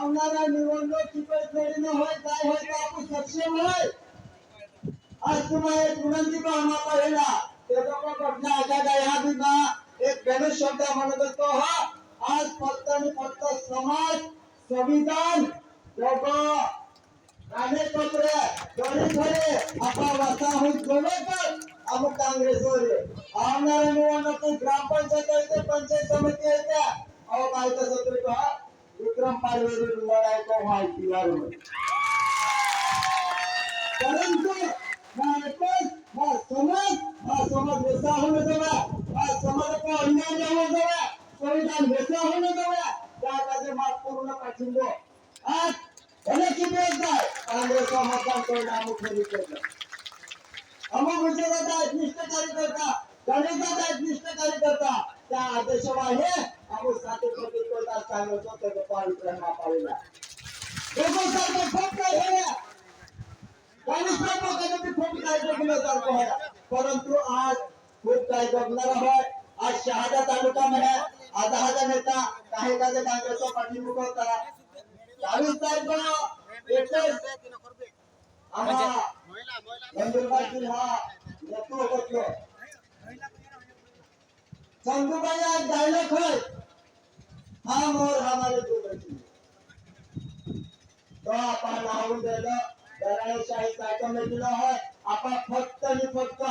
આવનારા નિવડણૂક ચૂંટણીને હોય કાંઈ હોય તો આપણું સક્ષમ હોય આજ તમારે વિનંતીમાં આમાં કહેલા તે લોકો ઘટના આઝાદ યાદીમાં એક ગણેશ શબ્દ મને તો હા આજ ફક્ત ને ફક્ત સમાજ સંવિધાન લોકો કાગળપત્ર ઘરે ઘરે આપણા વસાહત ગમે પણ અમુક काँग्रेसवर આવનારા નિવડણૂક ગ્રામ પંચાયત હોય તે પંચાયત સમિતિ હોય ત્યાં अहो काय कसं तरी विक्रम पाडवे लढायचं माहिती वाढवून परंतु महाराष्ट्रात हा समाज हा समाज वेसा होणं जवळ हा समाजाचा अन्याय द्यावा जवळ संविधान वेसा होणं जवळ त्या काजे मात पूर्ण पाठिंबो आज भले किती काँग्रेसचा मतदान करून अमुक अमुक विचाराचा एकनिष्ठ कार्यकर्ता गणेशाचा एकनिष्ठ कार्यकर्ता त्या आदेशवाहे अमुक प्रतिस्पर्धा काँग्रेस होतं पावित्र्य मापावेला दोघं सारखं खूप काही झालं चाळीस लोकांनी खूप काही जगण्यासारखं आहे परंतु आज खूप काही जगणार आहे आज शहादा तालुक्यामध्ये आज हा नेता काही काही काँग्रेसचा पाठिंबा होता चाळीस तारीख एकच आम्हा नंदुरबार हा नेतृत्व होतो चंदुबाई आज डायलॉग हा मोर और हमारे दो बच्चे तो आपण लावून दिलं दराशाही काय कमिटीला आहे आपण फक्त आणि फक्त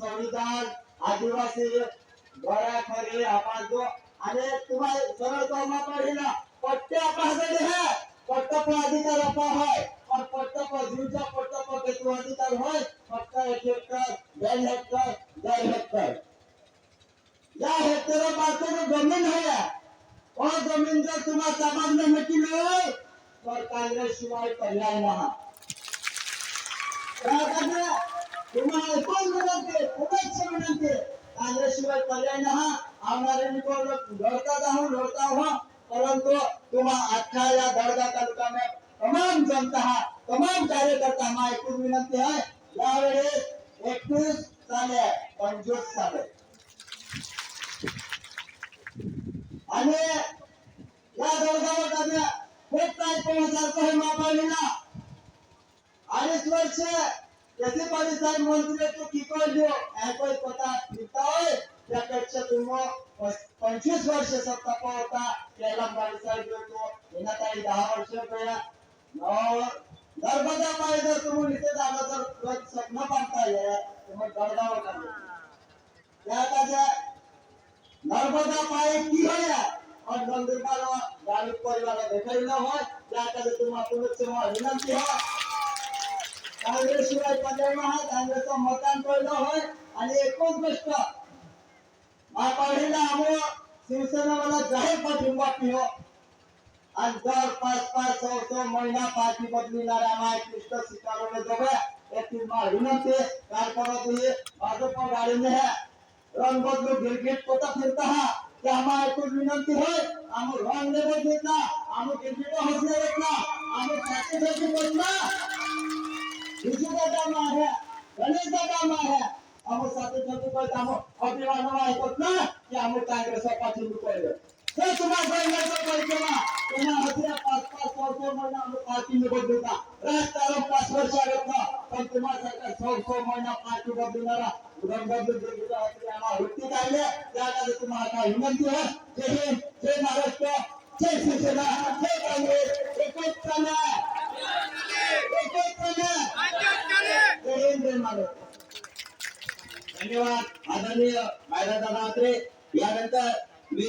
संविधान आदिवासी बरा खरे आपण जो आणि तुम्हाला सरळ कौमा पडला पट्टे आपल्यासाठी है। पट्ट पर अधिकार आपला होय और पट्ट पर जीवचा पट्ट पर केतु अधिकार होय फक्त एक हेक्टर दोन हेक्टर चार हेक्टर। या हेक्टरपासून जमीन है। और जमीन जर तुम्हाला समाज तर काँग्रेस शिवाय पर्याय नाही. तुम्हाला विनंती विनंती काँग्रेस शिवाय पर्याय नाही. आवणारे लढता लढता हो. परंतु तुम्हा अख्खा या दर्गा तालुका में तमाम जनता हा तमाम कार्यकर्ता मा एकूण विनंती आहे. यावेळेस एकवीस साले पंचवीस साले आणि या दर्गावर त्यांना खूप काही अडीच वर्ष जसे पाटील साहेब मंत्री तू पता होय. त्यापेक्षा तुम्ही पंचवीस वर्ष सत्ता होता त्याला पाटील साहेब होतो यांना काही दहा वर्ष पहिला नर्मदा पाय जर तुम्ही इथे झालं तर स्वप्न पाहता ये तर गडगाव त्या नर्मदा पाय की होया. और नंदुरबार गाडी परिवार भेटायला होय त्या त्याच्या तुम्हाला पुनश्च हो, विनंती हो. काँग्रेस शिवाय पर्याय नाही काँग्रेसचं मतदान पहिलं होय आणि एकच गोष्ट महापालिकेला आम्ही शिवसेना मला जाहीर पाठिंबा पिहो आणि दर पाच पाच सौ सौ महिना पार्टी बदलिणाऱ्या माय कृष्ण स्वीकारवलं जवळ एक तुम्हाला विनंती आहे कार्यक्रमात भाजप गाडीने रंग बदलू गिरगिट पोता फिरता हा. ते आम्हा ऐकून विनंती होय आम्ही रंग नाही बदलित आम्ही गिरगिट हसले ना आम्ही साठी बदला विष्णुचा काम आहे गणेशचा काम आहे आम्ही साथी साथी पण आम्ही अभिमान ऐकत ना की आम्ही काँग्रेसचा पाठिंबा पहिलं हे तुम्हाला पहिल्याचं पाहिजे ना तुम्हाला हसऱ्या पाच पाच वर्ष महिना आम्ही पार्टी निवड देता राजकारण पाच वर्ष आलेत ना पण तुम्हाला सरकार सौ सौ महिना पार्टी बदलणारा रंगबदलून दिलेला काढले तुम्हाला काय विनंती आहे? जय हिंद जय महाराष्ट्र जय शिवसेना जय काँग्रेस. एकच जय हिंद जय महाराष्ट्र. धन्यवाद. आदरणीय मायरा दादा यानंतर मी